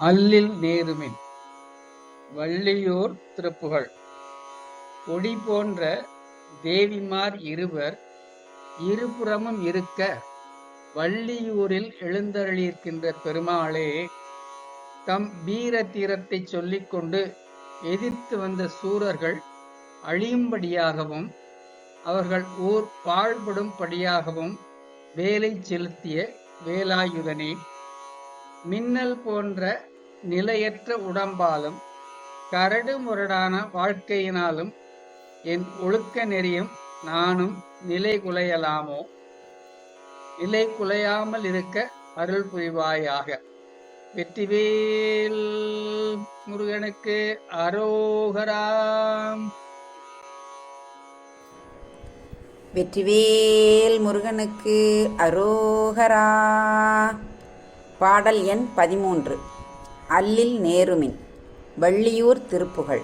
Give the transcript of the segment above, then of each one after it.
அல்லில் நேருமின். வள்ளியூர் திருப்புகழ் கொடி போன்ற தேவிமார் இருவர் இருபுறமும் இருக்க வள்ளியூரில் எழுந்தருளியிருக்கின்ற பெருமாளே தம் வீர தீரத்தைச் சொல்லிக்கொண்டு எதிர்த்து வந்த சூரர்கள் அழியும்படியாகவும் அவர்கள் ஊர் பாழ்படும்படியாகவும் வேலை செலுத்திய வேலாயுதனே. மின்னல் போன்ற நிலையற்ற உடம்பாலும் கரடு முரடான வாழ்க்கையினாலும் என் ஒழுக்க நெறியும் நானும் நிலை குலையலாமோ? நிலை குலையாமல் இருக்க அருள் புரிவாயாக. வெற்றிவேல் முருகனுக்கு அரோகராம் வெற்றிவேல் முருகனுக்கு அரோகரா. பாடல் எண் பதிமூன்று. அல்லில் நேருமின் வள்ளியூர் திருப்புகழ்.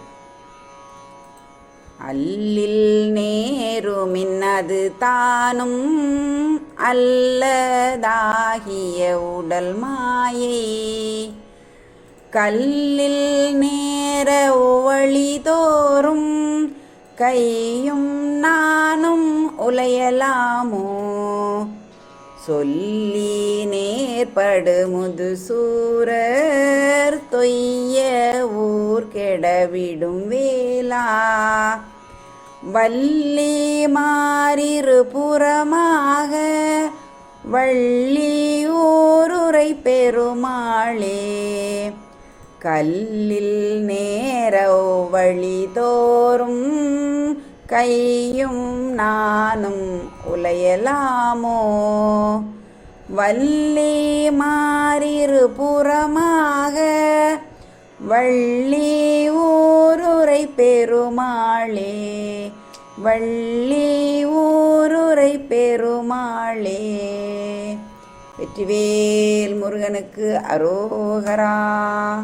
அல்லில் நேருமின் அது தானும் அல்லதாகிய உடல் மாயை. கல்லில் நேர ஒளி தோறும் கையும் நானும் உலையலாமோ? சொல்லி ஏற்படு முது சூரர் தொய்ய ஊர் கெடவிடும் வேளா. வள்ளி மாறிரு புறமாக வள்ளி ஊருரை பெருமாளே. கல்லில் நேரோ வழிதோறும் கையும் நானும் உலையலாமோ? வள்ளி மாறிரு புறமாக வள்ளி ஊருரை பெருமாளே வள்ளி ஊருரை பெருமாளே. வெற்றிவேல் முருகனுக்கு அரோகரா.